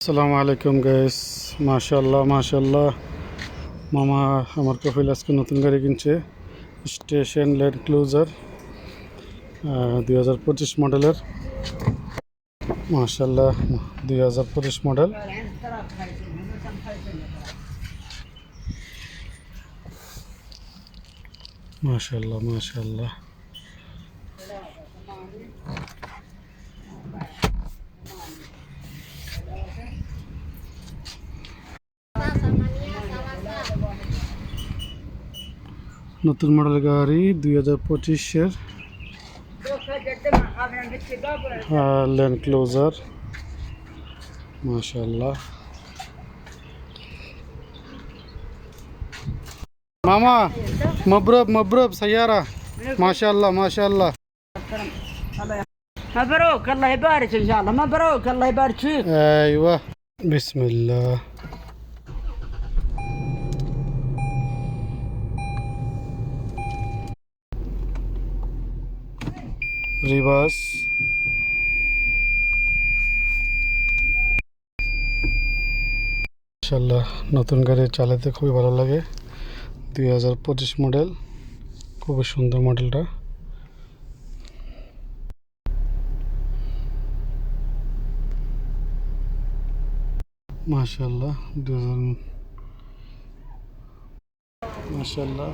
আসসালামু আলাইকুম গাইস মাশাল্লাহ মাশাল্লাহ মামা আমার কফিল আজকে নতুন গাড়ি কিনছে স্টেশন ল্যান্ড ক্লুজার দুই হাজার পঁচিশ মডেলের মাশাল্লাহ দুই হাজার পঁচিশ মডেল মাশাল্লাহ মাশাল্লাহ নতুন মডেল গাড়ি দুই হাজার পঁচিশের ল্যান্ড ক্লোজার মাশাল্লাহ মামা মবরব মবরব সৈয়ারা মাশাল্লাহ মাশাল্লাহ مبروك الله يبارك ان شاء الله مبروك الله يبارك فيك ايوه بسم الله রিভার্স। মাশাল্লাহ নতুন গাড়ি চালাতে খুবই ভালো লাগে। দুই হাজার পঁচিশ মডেল, খুবই সুন্দর মডেলটা। মাশাল্লাহ হাজার মাশাল্লাহ